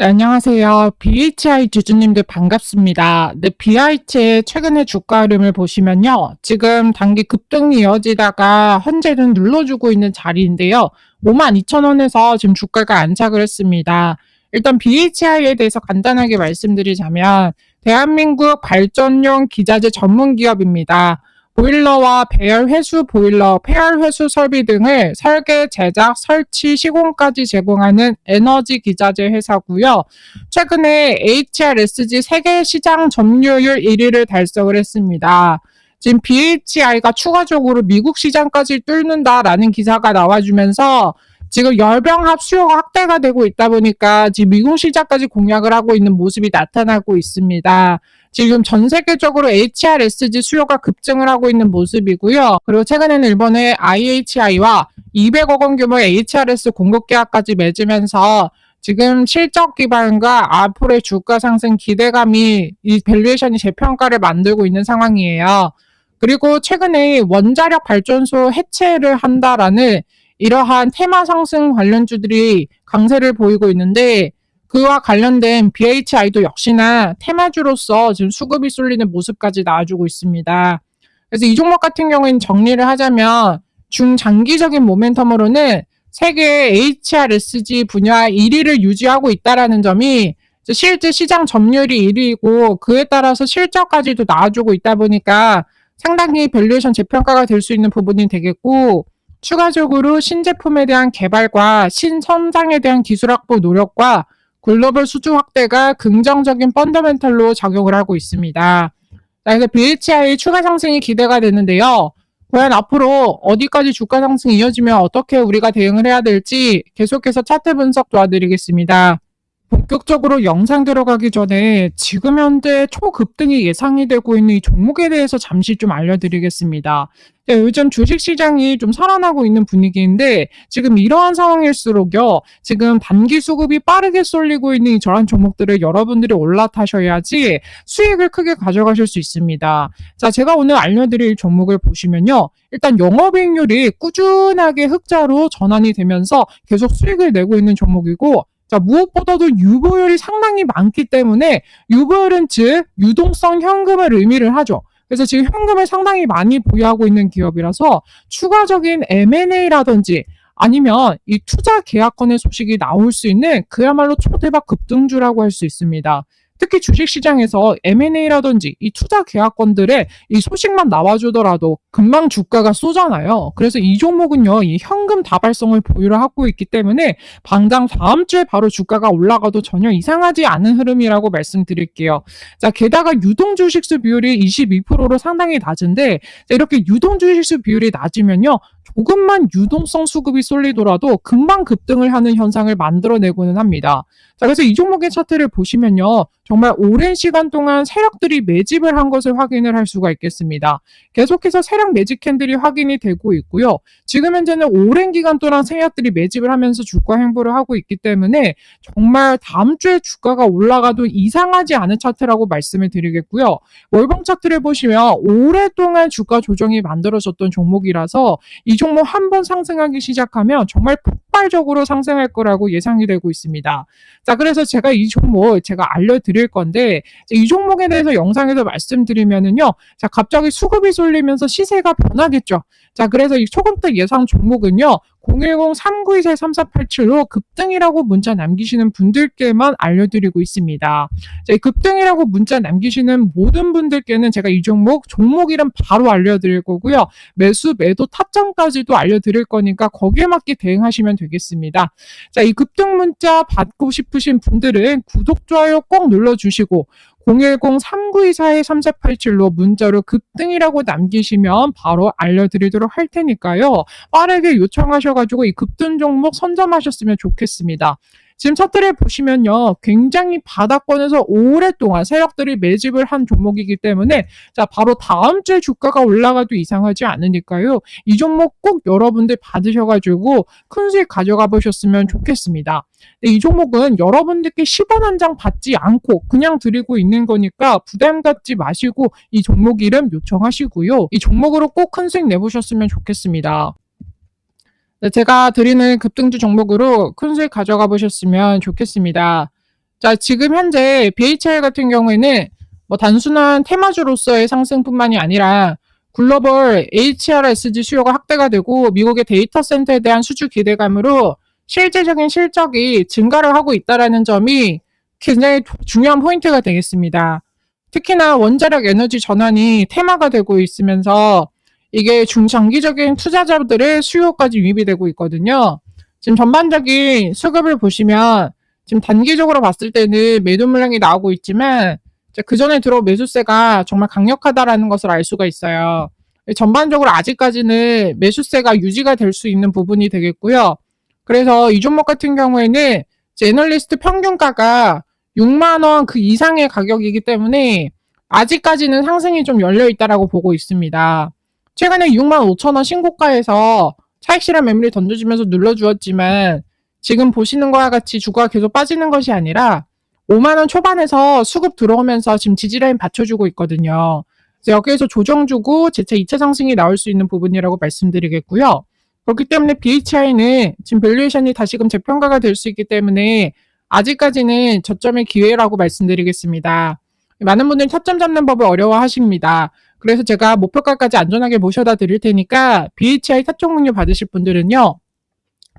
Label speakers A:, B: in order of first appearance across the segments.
A: 네, 안녕하세요. BHI 주주님들 반갑습니다. 네, BH의 최근의 주가 흐름을 보시면요. 지금 단기 급등이 이어지다가 현재는 눌러주고 있는 자리인데요. 52,000원에서 지금 주가가 안착을 했습니다. 일단 BHI에 대해서 간단하게 말씀드리자면 대한민국 발전용 기자재 전문 기업입니다. 보일러와 배열 회수 보일러, 폐열 회수 설비 등을 설계, 제작, 설치, 시공까지 제공하는 에너지 기자재 회사고요. 최근에 HRSG 세계 시장 점유율 1위를 달성을 했습니다. 지금 BHI가 추가적으로 미국 시장까지 뚫는다라는 기사가 나와주면서 지금 열병합 수요가 확대가 되고 있다 보니까 지금 미국 시장까지 공략을 하고 있는 모습이 나타나고 있습니다. 지금 전 세계적으로 HRSG 수요가 급증을 하고 있는 모습이고요. 그리고 최근에는 일본의 IHI와 200억 원 규모의 HRS 공급 계약까지 맺으면서 지금 실적 기반과 앞으로의 주가 상승 기대감이 이 밸류에이션이 재평가를 만들고 있는 상황이에요. 그리고 최근에 원자력 발전소 해체를 한다라는 이러한 테마 상승 관련주들이 강세를 보이고 있는데 그와 관련된 BHI도 역시나 테마주로서 지금 수급이 쏠리는 모습까지 나와주고 있습니다. 그래서 이 종목 같은 경우에는 정리를 하자면 중장기적인 모멘텀으로는 세계 HRSG 분야 1위를 유지하고 있다라는 점이 실제 시장 점유율이 1위이고 그에 따라서 실적까지도 나와주고 있다 보니까 상당히 밸류에이션 재평가가 될 수 있는 부분이 되겠고 추가적으로 신제품에 대한 개발과 신선장에 대한 기술 확보 노력과 글로벌 수주 확대가 긍정적인 펀더멘탈로 작용을 하고 있습니다. 자, 그래서 BHI 추가 상승이 기대가 되는데요. 과연 앞으로 어디까지 주가 상승이 이어지면 어떻게 우리가 대응을 해야 될지 계속해서 차트 분석 도와드리겠습니다. 본격적으로 영상 들어가기 전에 지금 현재 초급등이 예상이 되고 있는 이 종목에 대해서 잠시 좀 알려드리겠습니다. 네, 요즘 주식시장이 좀 살아나고 있는 분위기인데 지금 이러한 상황일수록요. 지금 단기 수급이 빠르게 쏠리고 있는 저런 종목들을 여러분들이 올라타셔야지 수익을 크게 가져가실 수 있습니다. 자, 제가 오늘 알려드릴 종목을 보시면요. 일단 영업이익률이 꾸준하게 흑자로 전환이 되면서 계속 수익을 내고 있는 종목이고 자, 무엇보다도 유보율이 상당히 많기 때문에 유보율은 즉 유동성 현금을 의미를 하죠. 그래서 지금 현금을 상당히 많이 보유하고 있는 기업이라서 추가적인 M&A라든지 아니면 이 투자 계약권의 소식이 나올 수 있는 그야말로 초대박 급등주라고 할 수 있습니다. 특히 주식시장에서 M&A라든지 이 투자 계약권들의 이 소식만 나와주더라도 금방 주가가 쏘잖아요. 그래서 이 종목은요, 이 현금 다발성을 보유를 하고 있기 때문에 당장 다음 주에 바로 주가가 올라가도 전혀 이상하지 않은 흐름이라고 말씀드릴게요. 자, 게다가 유동 주식수 비율이 22%로 상당히 낮은데 이렇게 유동 주식수 비율이 낮으면요, 조금만 유동성 수급이 쏠리더라도 금방 급등을 하는 현상을 만들어내고는 합니다. 자, 그래서 이 종목의 차트를 보시면요. 정말 오랜 시간 동안 세력들이 매집을 한 것을 확인을 할 수가 있겠습니다. 계속해서 세력 매집 캔들이 확인이 되고 있고요. 지금 현재는 오랜 기간 동안 세력들이 매집을 하면서 주가 행보를 하고 있기 때문에 정말 다음 주에 주가가 올라가도 이상하지 않은 차트라고 말씀을 드리겠고요. 월봉 차트를 보시면 오랫동안 주가 조정이 만들어졌던 종목이라서 이 종목 한 번 상승하기 시작하면 정말 폭발적으로 상승할 거라고 예상이 되고 있습니다. 자, 그래서 제가 이 종목 제가 알려드릴 건데 이 종목에 대해서 영상에서 말씀드리면은요. 자, 갑자기 수급이 쏠리면서 시세가 변하겠죠. 자, 그래서 이 초급대 예상 종목은요. 010-3924-3487로 급등이라고 문자 남기시는 분들께만 알려드리고 있습니다. 자, 이 급등이라고 문자 남기시는 모든 분들께는 제가 이 종목, 종목 이름 바로 알려드릴 거고요. 매수, 매도, 타점까지도 알려드릴 거니까 거기에 맞게 대응하시면 되겠습니다. 자, 이 급등 문자 받고 싶으신 분들은 구독, 좋아요 꼭 눌러주시고 010-3924-3487로 문자로 급등이라고 남기시면 바로 알려드리도록 할 테니까요. 빠르게 요청하셔가지고 이 급등 종목 선점하셨으면 좋겠습니다. 지금 차트를 보시면요. 굉장히 바닥권에서 오랫동안 세력들이 매집을 한 종목이기 때문에 자, 바로 다음 주에 주가가 올라가도 이상하지 않으니까요. 이 종목 꼭 여러분들 받으셔가지고 큰 수익 가져가 보셨으면 좋겠습니다. 이 종목은 여러분들께 10원 한 장 받지 않고 그냥 드리고 있는 거니까 부담 갖지 마시고 이 종목 이름 요청하시고요. 이 종목으로 꼭 큰 수익 내보셨으면 좋겠습니다. 네, 제가 드리는 급등주 종목으로 큰 수익 가져가 보셨으면 좋겠습니다. 자, 지금 현재 BHR 같은 경우에는 뭐 단순한 테마주로서의 상승뿐만이 아니라 글로벌 HRSG 수요가 확대가 되고 미국의 데이터 센터에 대한 수주 기대감으로 실제적인 실적이 증가를 하고 있다라는 점이 굉장히 중요한 포인트가 되겠습니다. 특히나 원자력 에너지 전환이 테마가 되고 있으면서 이게 중장기적인 투자자들의 수요까지 유입이 되고 있거든요. 지금 전반적인 수급을 보시면 지금 단기적으로 봤을 때는 매도 물량이 나오고 있지만 그 전에 들어 매수세가 정말 강력하다라는 것을 알 수가 있어요. 전반적으로 아직까지는 매수세가 유지가 될 수 있는 부분이 되겠고요. 그래서 이 종목 같은 경우에는 애널리스트 평균가가 6만 원 그 이상의 가격이기 때문에 아직까지는 상승이 좀 열려 있다라고 보고 있습니다. 최근에 6만 5천 원 신고가에서 차익 실현 매물이 던져지면서 눌러주었지만 지금 보시는 것과 같이 주가가 계속 빠지는 것이 아니라 5만 원 초반에서 수급 들어오면서 지금 지지라인 받쳐주고 있거든요. 그래서 여기에서 조정 주고 재차 2차 상승이 나올 수 있는 부분이라고 말씀드리겠고요. 그렇기 때문에 BHI는 지금 밸류에이션이 다시금 재평가가 될 수 있기 때문에 아직까지는 저점의 기회라고 말씀드리겠습니다. 많은 분들이 타점 잡는 법을 어려워하십니다. 그래서 제가 목표가까지 안전하게 모셔다 드릴 테니까 BHI 타점 공유 받으실 분들은요.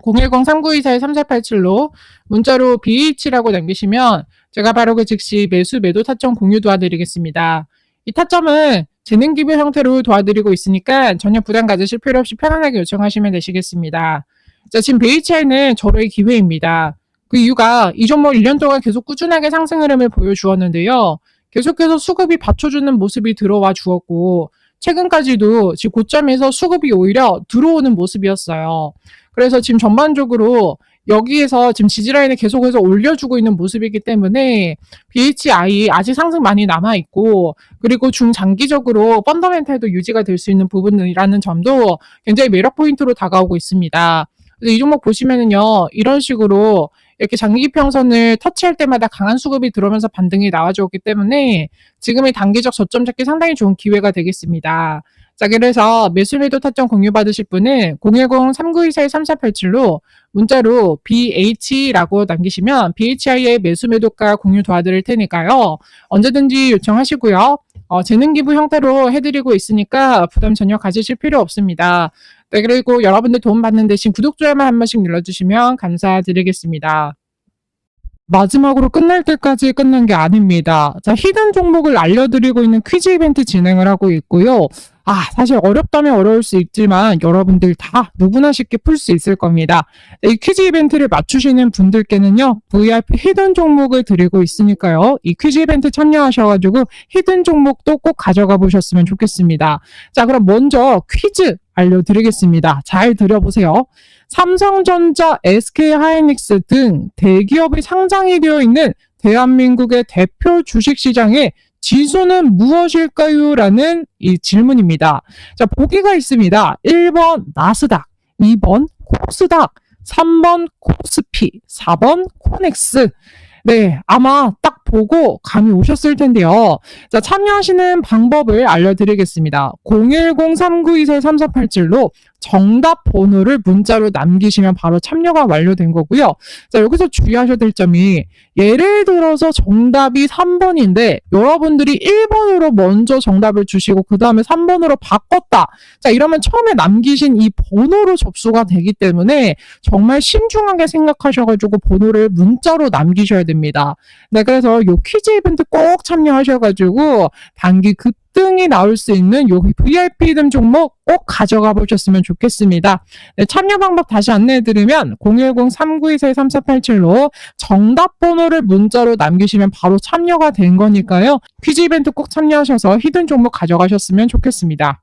A: 010-3924-3487로 문자로 BH라고 남기시면 제가 바로 그 즉시 매수 매도 타점 공유 도와드리겠습니다. 이 타점은 재능 기부 형태로 도와드리고 있으니까 전혀 부담 가지실 필요 없이 편안하게 요청하시면 되시겠습니다. 자, 지금 BHI는 저로의 기회입니다. 그 이유가 이 종목 1년 동안 계속 꾸준하게 상승 흐름을 보여주었는데요. 계속해서 수급이 받쳐주는 모습이 들어와 주었고, 최근까지도 지금 고점에서 수급이 오히려 들어오는 모습이었어요. 그래서 지금 전반적으로 여기에서 지금 지지라인을 계속해서 올려주고 있는 모습이기 때문에 BHI 아직 상승 많이 남아있고 그리고 중장기적으로 펀더멘탈도 유지가 될 수 있는 부분이라는 점도 굉장히 매력 포인트로 다가오고 있습니다. 이 종목 보시면은요, 이런 식으로 이렇게 장기 평선을 터치할 때마다 강한 수급이 들어오면서 반등이 나와주었기 때문에 지금의 단기적 저점 잡기 상당히 좋은 기회가 되겠습니다. 자, 그래서 매수매도 타점 공유 받으실 분은 010-3924-3487로 문자로 BH라고 남기시면 BHI의 매수 매도가 공유 도와드릴 테니까요. 언제든지 요청하시고요. 어, 재능 기부 형태로 해드리고 있으니까 부담 전혀 가지실 필요 없습니다. 네, 그리고 여러분들 도움 받는 대신 구독, 좋아요만 한 번씩 눌러주시면 감사드리겠습니다. 마지막으로 끝날 때까지 끝난 게 아닙니다. 자, 히든 종목을 알려드리고 있는 퀴즈 이벤트 진행을 하고 있고요. 아, 사실 어렵다면 어려울 수 있지만 여러분들 다 누구나 쉽게 풀 수 있을 겁니다. 이 퀴즈 이벤트를 맞추시는 분들께는요, VIP 히든 종목을 드리고 있으니까요. 이 퀴즈 이벤트 참여하셔가지고 히든 종목도 꼭 가져가 보셨으면 좋겠습니다. 자, 그럼 먼저 퀴즈 알려드리겠습니다. 잘 들어보세요. 삼성전자, SK하이닉스 등 대기업이 상장이 되어 있는 대한민국의 대표 주식시장에 지수는 무엇일까요? 라는 이 질문입니다. 자, 보기가 있습니다. 1번 나스닥, 2번 코스닥, 3번 코스피, 4번 코넥스. 네, 아마 딱 보고 감이 오셨을 텐데요. 자, 참여하시는 방법을 알려드리겠습니다. 010-3924-3487로 정답 번호를 문자로 남기시면 바로 참여가 완료된 거고요. 자, 여기서 주의하셔야 될 점이 예를 들어서 정답이 3번인데 여러분들이 1번으로 먼저 정답을 주시고 그 다음에 3번으로 바꿨다. 자, 이러면 처음에 남기신 이 번호로 접수가 되기 때문에 정말 신중하게 생각하셔가지고 번호를 문자로 남기셔야 됩니다. 네, 그래서 요 퀴즈 이벤트 꼭 참여하셔가지고 단기 급 등이 나올 수 있는 요 VIP 등 종목 꼭 가져가 보셨으면 좋겠습니다. 네, 참여 방법 다시 안내해 드리면 010-3924-3487로 정답 번호를 문자로 남기시면 바로 참여가 된 거니까요. 퀴즈 이벤트 꼭 참여하셔서 히든 종목 가져가셨으면 좋겠습니다.